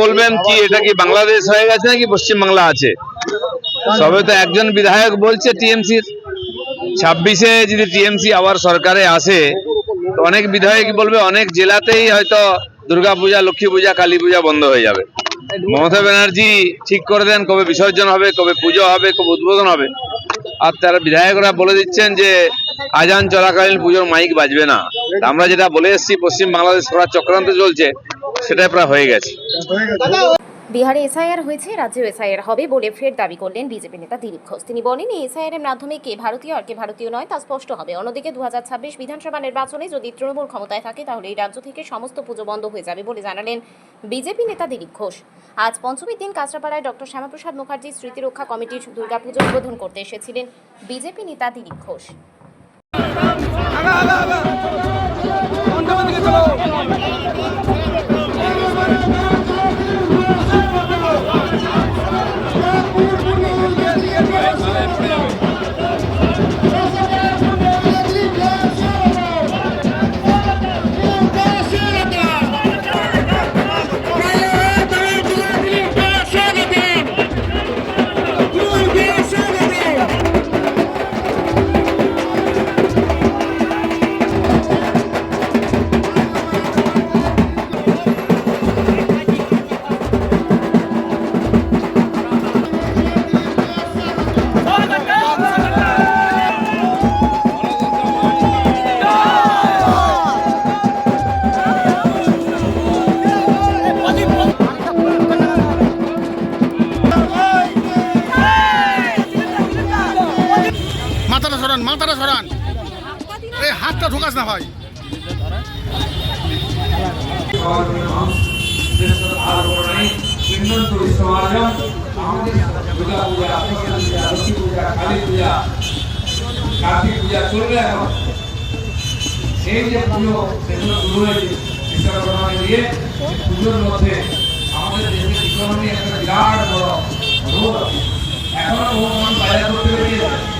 বলবেন কি এটা কি বাংলাদেশ হয়ে গেছে নাকি পশ্চিম বাংলা আছে? সবে তো একজন বিধায়ক বলছে ছাব্বিশে যদি টিএমসি আবার সরকারে আসে, তো অনেক বিধায়ক বলবে অনেক জেলাতেই হয়তো দুর্গাপূজা লক্ষ্মী পূজা কালী পূজা বন্ধ হয়ে যাবে। মমতা ব্যানার্জি ঠিক করে দেন, কবে বিসর্জন হবে, কবে পুজো হবে, কবে উদ্বোধন হবে। আর তারা বিধায়করা বলে দিচ্ছেন যে আজান চলাকালীন পুজোর মাইক বাজবে না। আমরা যেটা বলে এসেছি, পশ্চিম বাংলাদেশ করার চক্রান্ত চলছে সেটা প্রায় হয়ে গেছে। বিহারে এসআইআর হয়েছে, রাজ্যেও এসআইআর হবে বলে ফের দাবি করলেন বিজেপি নেতা দিলীপ ঘোষ। তিনি বলেন, এই এসআইআর এর মাধ্যমে কে ভারতীয় আর কে ভারতীয় নয় তা স্পষ্ট হবে। অন্যদিকে দু বিধানসভা নির্বাচনে যদি তৃণমূল ক্ষমতায় থাকে, তাহলে এই রাজ্য থেকে সমস্ত পুজো বন্ধ হয়ে যাবে বলে জানালেন বিজেপি নেতা দিলীপ ঘোষ। আজ পঞ্চমীর দিন কাঁচরাপাড়ায় ডক্টর শ্যামাপ্রসাদ মুখার্জি স্মৃতিরক্ষা কমিটির দুর্গাপুজো উদ্বোধন করতে এসেছিলেন বিজেপি নেতা দিলীপ ঘোষ। সরান এই হাতটা ঢোকাস না ভাই। সেই যে পুজো সেগুলো শুরু হয়েছে দিয়ে পুজোর মধ্যে আমাদের দেশের ইকোনমি একটা বিরাট বড় রোগ এখনও বাজার করতে বেরিয়েছে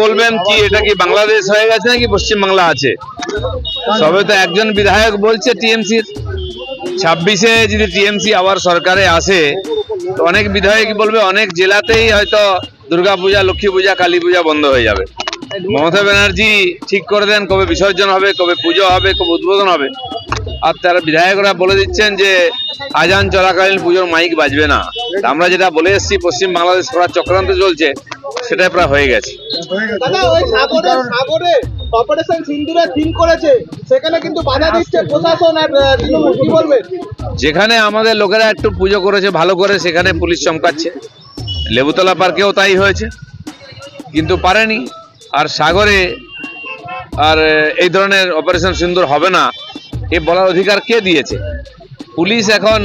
বলবেন কি এটা কি বাংলাদেশ হয়ে গেছে নাকি পশ্চিম বাংলা আছে? সবে তো একজন বিধায়ক বলছে টিএমসির। ছাব্বিশে যদি টিএমসি আবার সরকারে আসে, তো অনেক বিধায়ক বলবে অনেক জেলাতেই হয়তো দুর্গাপূজা লক্ষ্মী পূজা কালী পূজা বন্ধ হয়ে যাবে। মমতা ব্যানার্জি ঠিক করে দেন, কবে বিসর্জন হবে, কবে পুজো হবে, কবে উদ্বোধন হবে। আর তারা বিধায়করা বলে দিচ্ছেন যে আজান চলাকালীন পুজোর মাইক বাজবে না। আমরা যেটা বলে এসেছি পশ্চিম বাংলাদেশ করার চক্রান্ত চলছে সেটা প্রায় হয়ে গেছে। দাদা ওই সাগরে সাগরে অপারেশন সিন্দুরে থিম করেছে সেখানে কিন্তু বাধা দিচ্ছে প্রশাসন আর তৃণমূল কি বলবে? যেখানে আমাদের লোকেরা একটু পুজো করেছে ভালো করে সেখানে পুলিশ চমকাচ্ছে। লেবুতলা পার্কেও তাই হয়েছে কিন্তু পারেনি। আর সাগরে আর এই ধরনের অপারেশন সুন্দর হবে না। এ বলার অধিকার কে দিয়েছে? পুলিশ এখন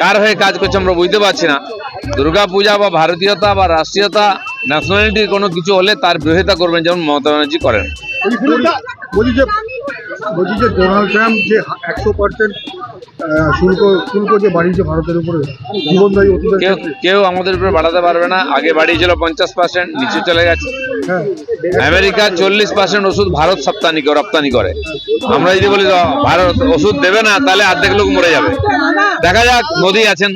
কার হয়ে কাজ করছে আমরা বুঝতে পারছি না। দুর্গা পূজা বা ভারতীয়তা বা রাষ্ট্রীয়তা ন্যাশনালিটির কোনো কিছু হলে তার বিরোধিতা করবেন যেমন মমতা ব্যানার্জি করেন। বলছি যে ডোনাল্ড ট্রাম্প যে একশো পার্সেন্ট শুল্ক শুল্ক যে বাড়িয়েছে ভারতের উপরে জীবনদায়ী কেউ আমাদের উপরে বাড়াতে পারবে না। আগে বাড়িয়েছিল পঞ্চাশ পার্সেন্ট নিচে চলে গেছে। হ্যাঁ। আমেরিকা চল্লিশ পার্সেন্ট ওষুধ ভারত রপ্তানি করে রপ্তানি করে। আমরা যদি বলি ভারত ওষুধ দেবে না তাহলে অর্ধেক লোক মরে যাবে। দেখা যাক মোদি আছেন।